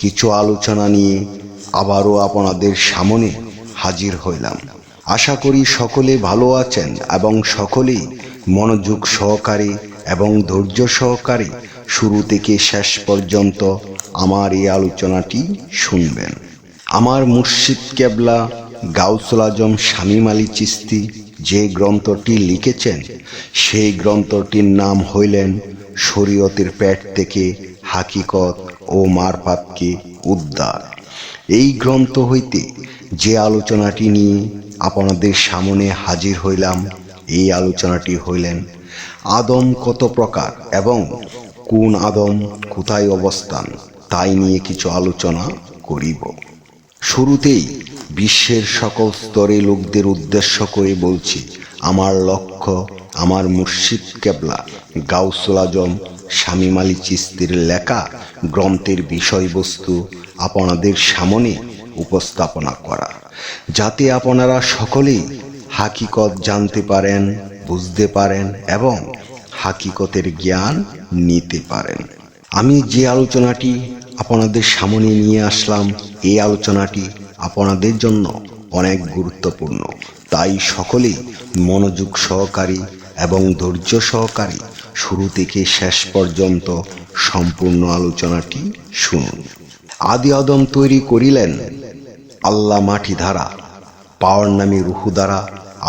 কিছু আলোচনা নিয়ে আবারও আপনাদের সামনে হাজির হইলাম। আশা করি সকলে ভালো আছেন এবং সকলেই মনোযোগ সহকারে এবং ধৈর্য সহকারে শুরু থেকে শেষ পর্যন্ত আমার এই আলোচনাটি শুনবেন। আমার মুর্শিদ কেবলা গাউসুল আজম শামীম আলী চিস্তি যে গ্রন্থটি লিখেছেন, সেই গ্রন্থটির নাম হইলেন শরীয়তের পেট থেকে হাকিকত ও মারফাতকে উদ্ধার। এই গ্রন্থ হইতে যে আলোচনাটি নিয়ে আপনাদের সামনে হাজির হইলাম, এই আলোচনাটি হইলেন, আদম কত প্রকার এবং কোন আদম কোথায় অবস্থান, তাই নিয়ে কিছু আলোচনা করিব। শুরুতেই বিশ্বের সকল স্তরে লোকদের উদ্দেশ্য করে বলছি, আমার লক্ষ্য, আমার মুর্শিদ কেবলা, গাউসুল আজম শামীম আলী চিস্তির লেখা গ্রন্থের বিষয়বস্তু আপনাদের সামনে উপস্থাপনা করা, যাতে আপনারা সকলেই হাকিকত জানতে পারেন, বুঝতে পারেন এবং হাকিকতের জ্ঞান নিতে পারেন। আমি যে আলোচনাটি আপনাদের সামনে নিয়ে আসলাম, এই আলোচনাটি আপনাদের জন্য অনেক গুরুত্বপূর্ণ। তাই সকলেই মনোযোগ সহকারী এবং ধৈর্য সহকারী শুরু থেকে শেষ পর্যন্ত সম্পূর্ণ আলোচনাটি শুনুন। আদি আদম তৈরি করিলেন আল্লাহ মাটি ধারা, পাওয়ার নামে রুহু দ্বারা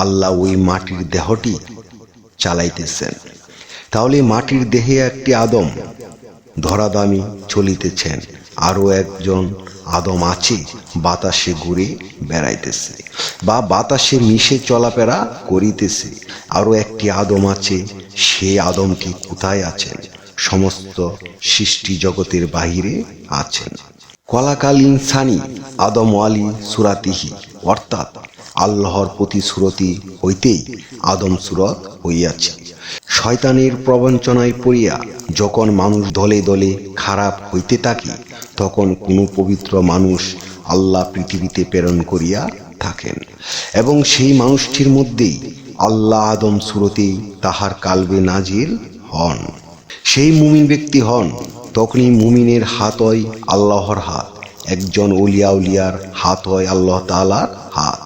আল্লাহ ওই মাটির দেহটি চালাইতেছেন। তাহলে মাটির দেহে একটি আদম ধরাদামি চলিতেছেন, আরও একজন আদম আছে বাতাসে ঘুরে বেড়াইতেছে বা বাতাসে মিশে চলাফেরা করিতেছে, আরও একটি আদম আছে সেই আদমটি কোথায় আছেন? সমস্ত সৃষ্টি জগতের বাহিরে আছেন। কলাকাল ইনসানি আদম আলী সুরাতিহি, অর্থাৎ আল্লাহর প্রতিশ্রুতি হইতেই আদম সুরত হইয়াছে। শয়তানের প্রবঞ্চনায় পড়িয়া যখন মানুষ দলে দলে খারাপ হইতে থাকে, তখন কোনো পবিত্র মানুষ আল্লাহ পৃথিবীতে প্রেরণ করিয়া থাকেন। এবং সেই মানুষটির মধ্যেই আল্লাহ আদম সুরতেই তাহার কালবে নাজির হন। সেই মুমিন ব্যক্তি হন, তখনই মুমিনের হাত হয় আল্লাহর হাত, একজন উলিয়া উলিয়ার হাত হয় আল্লাহ তালার হাত।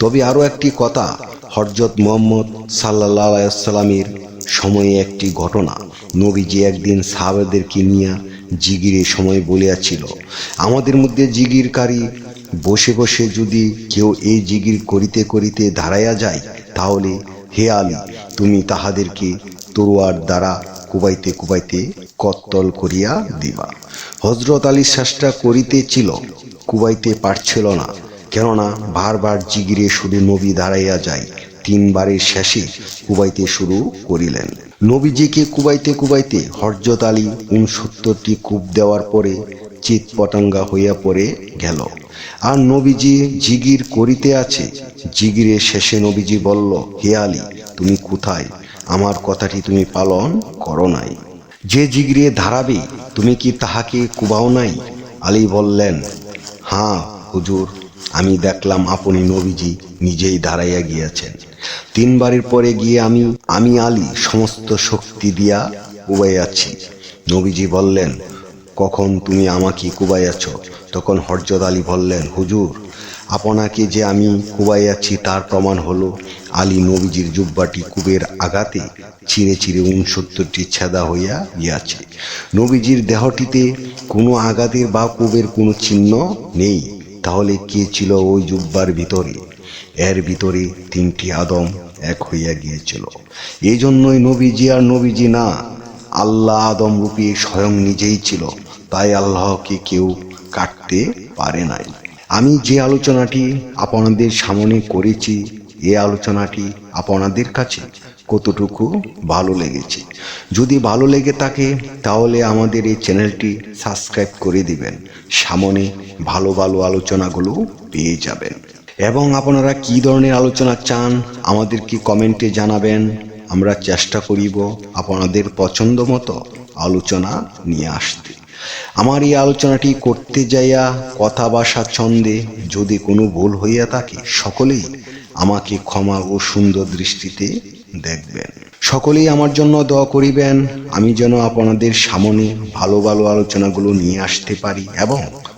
তবে আরও একটি কথা হরজত মোহাম্মদ সাল্লাহ সাল্লামের সময়ে একটি ঘটনা। নবীজি একদিন সাহাবাদেরকে নিয়ে জিগিরে সময় বলিয়াছিল, আমাদের মধ্যে জিগিরকারী বসে বসে যদি কেউ এই জিগির করিতে করিতে দাঁড়াইয়া যায় তাহলে, হে আলী, তুমি তাহাদেরকে তরুয়ার দ্বারা কুবাইতে কুবাইতে কত্তল করিয়া দিবা। হজরত আলী চেষ্টা করিতেছিল, কুবাইতে পারছিল না। কেননা, বারবার জিগিরে শুধু নবী দাঁড়াইয়া যায়, তিনবারের শেষে কুবাইতে শুরু করিলেন। নবীজিকে কুবাইতে কুবাইতে হরজত আলী উনসত্তরটি কূপ দেওয়ার পরে চিত পটাঙ্গা হইয়া পড়ে গেল। আর নবীজি জিগির করিতে আছে। জিগিরের শেষে নবীজি বলল, হে আলী, তুমি কোথায়? আমার কথাটি তুমি পালন করো নাই। যে জিগিরে ধারাবে, তুমি কি তাহাকে কুবাও নাই? আলী বললেন হ্যাঁ হুজুর, আমি দেখলাম আপনি নবীজি নিজেই দাঁড়াইয়া গিয়াছেন। তিনবারের পরে গিয়ে আমি আমি আলী সমস্ত শক্তি দিয়া কুবাইয়াছি নবীজি বললেন কখন তুমি আমাকে কুবাইয়াছ? তখন হরজত আলী বললেন, হুজুর, আপনাকে যে আমি কুবাইয়াছি তার প্রমাণ হলো আলী নবীজির জুব্বাটি কুবের আঘাতে চিরে চিরে উনসত্তরটি ছেদা হইয়া গিয়াছে। নবীজির দেহটিতে কোনো আঘাতের বা কুবের কোনো চিহ্ন নেই। তাহলে কে ছিল ওই জুব্বার ভিতরে? এর ভিতরে তিনটি আদম এক হইয়া গিয়েছিল। এই জন্যই নবীজি আর নবীজি না, আল্লাহ আদম রূপী স্বয়ং নিজেই ছিল। তাই আল্লাহকে কেউ কাটতে পারে নাই। আমি যে আলোচনাটি আপনাদের সামনে করেছি, এ আলোচনাটি আপনাদের কাছে কতটুকু ভালো লেগেছে? যদি ভালো লেগে থাকে, তাহলে আমাদের এই চ্যানেলটি সাবস্ক্রাইব করে দিবেন। সামনে ভালো ভালো আলোচনাগুলো পেয়ে যাবেন। এবং আপনারা কি ধরনের আলোচনা চান, আমাদেরকে কমেন্টে জানাবেন। আমরা চেষ্টা করিব আপনাদের পছন্দ মতো আলোচনা নিয়ে আসতে। আমার এই আলোচনাটি করতে যাইয়া কথা বাসা ছন্দে যদি কোনো ভুল হইয়া থাকে, সকলেই আমাকে ক্ষমা ও সুন্দর দৃষ্টিতে দেখবেন। সকলেই আমার জন্য দোয়া করিবেন, আমি যেন আপনাদের সামনে ভালো ভালো আলোচনাগুলো নিয়ে আসতে পারি এবং